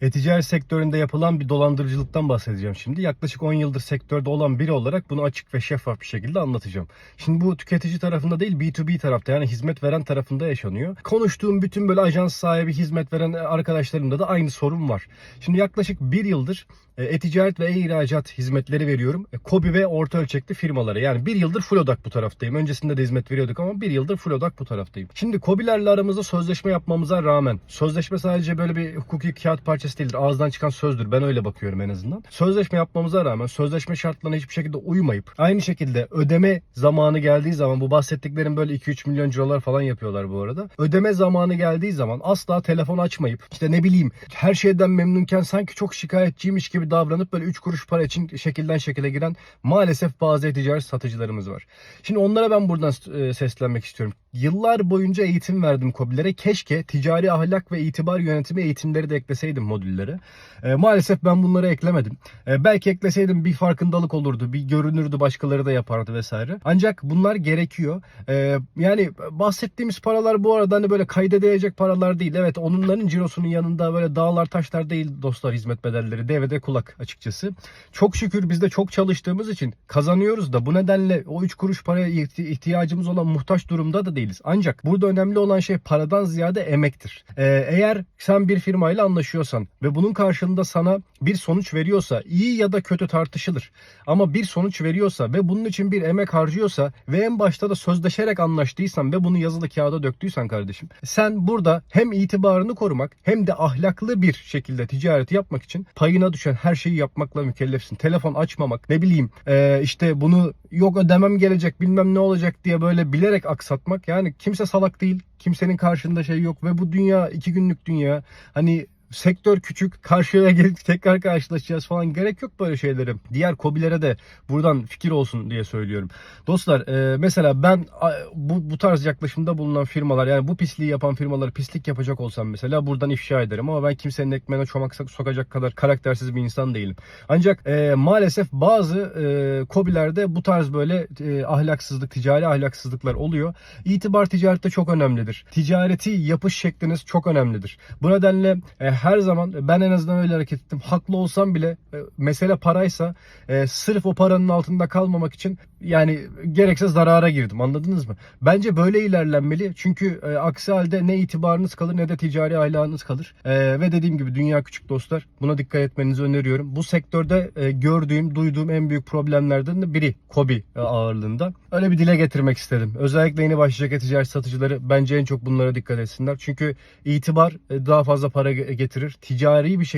E-ticaret sektöründe yapılan bir dolandırıcılıktan bahsedeceğim şimdi. Yaklaşık 10 yıldır sektörde olan biri olarak bunu açık ve şeffaf bir şekilde anlatacağım. Şimdi bu tüketici tarafında değil B2B tarafta yani hizmet veren tarafında yaşanıyor. Konuştuğum bütün böyle ajans sahibi, hizmet veren arkadaşlarımda da aynı sorun var. Şimdi yaklaşık bir yıldır e, e-ticaret ve e-ihracat hizmetleri veriyorum. E, Kobi ve orta ölçekli firmalara. Yani bir yıldır full odak bu taraftayım. Öncesinde de hizmet veriyorduk ama bir yıldır full odak bu taraftayım. Şimdi Kobilerle aramızda sözleşme yapmamıza rağmen sözleşme sadece böyle bir hukuki kağıt parçası değildir. Ağızdan çıkan sözdür. Ben öyle bakıyorum en azından. Sözleşme yapmamıza rağmen sözleşme şartlarına hiçbir şekilde uymayıp aynı şekilde ödeme zamanı geldiği zaman bu bahsettiklerim böyle 2-3 milyon cirolar falan yapıyorlar bu arada. Ödeme zamanı geldiği zaman asla telefon açmayıp işte ne bileyim her şeyden memnunken sanki çok şikayetçiymiş gibi davranıp böyle 3 kuruş para için şekilden şekile giren maalesef bazı ticaret satıcılarımız var. Şimdi onlara ben buradan e, seslenmek istiyorum. Yıllar boyunca eğitim verdim KOBİ'lere. Keşke ticari ahlak ve itibar yönetimi eğitimleri de ekleseydim modüllere. E, maalesef ben bunları eklemedim. E, belki ekleseydim bir farkındalık olurdu, bir görünürdü, başkaları da yapardı vesaire. Ancak bunlar gerekiyor. E, yani bahsettiğimiz paralar bu arada hani böyle kayda değecek paralar değil. Evet onların cirosunun yanında böyle dağlar taşlar değil dostlar hizmet bedelleri. Devede kulak açıkçası. Çok şükür biz de çok çalıştığımız için kazanıyoruz da bu nedenle o 3 kuruş paraya ihti- ihtiyacımız olan muhtaç durumda da değiliz. Ancak burada önemli olan şey paradan ziyade emektir. Ee, eğer sen bir firmayla anlaşıyorsan ve bunun karşılığında sana bir sonuç veriyorsa iyi ya da kötü tartışılır. Ama bir sonuç veriyorsa ve bunun için bir emek harcıyorsa ve en başta da sözleşerek anlaştıysan ve bunu yazılı kağıda döktüysen kardeşim sen burada hem itibarını korumak hem de ahlaklı bir şekilde ticareti yapmak için payına düşen her şeyi yapmakla mükellefsin. Telefon açmamak ne bileyim ee, işte bunu yok ödemem gelecek bilmem ne olacak diye böyle bilerek aksatmak yani kimse salak değil kimsenin karşında şey yok ve bu dünya iki günlük dünya. Hani sektör küçük karşıya gelip tekrar karşılaşacağız falan gerek yok böyle şeylere. Diğer kobilere de buradan fikir olsun diye söylüyorum. Dostlar e, mesela ben bu, bu tarz yaklaşımda bulunan firmalar yani bu pisliği yapan firmaları pislik yapacak olsam mesela buradan ifşa ederim ama ben kimsenin ekmeğine çomak sok- sokacak kadar karaktersiz bir insan değilim. Ancak e, maalesef bazı e, kobilerde bu tarz böyle e, ahlaksızlık, ticari ahlaksızlıklar oluyor. İtibar ticarette çok önemlidir. Ticareti yapış şekliniz çok önemlidir. Bu nedenle e, her zaman ben en azından öyle hareket ettim. Haklı olsam bile e, mesele paraysa e, sırf o paranın altında kalmamak için yani gerekse zarara girdim anladınız mı? Bence böyle ilerlenmeli çünkü e, aksi halde ne itibarınız kalır ne de ticari ahlakınız kalır. E, ve dediğim gibi dünya küçük dostlar buna dikkat etmenizi öneriyorum. Bu sektörde e, gördüğüm, duyduğum en büyük problemlerden de biri Kobi e, ağırlığında. Öyle bir dile getirmek istedim. Özellikle yeni başlayacak e-ticaret satıcıları bence en çok bunlara dikkat etsinler. Çünkü itibar e, daha fazla para ge- getirir. Ticari bir şey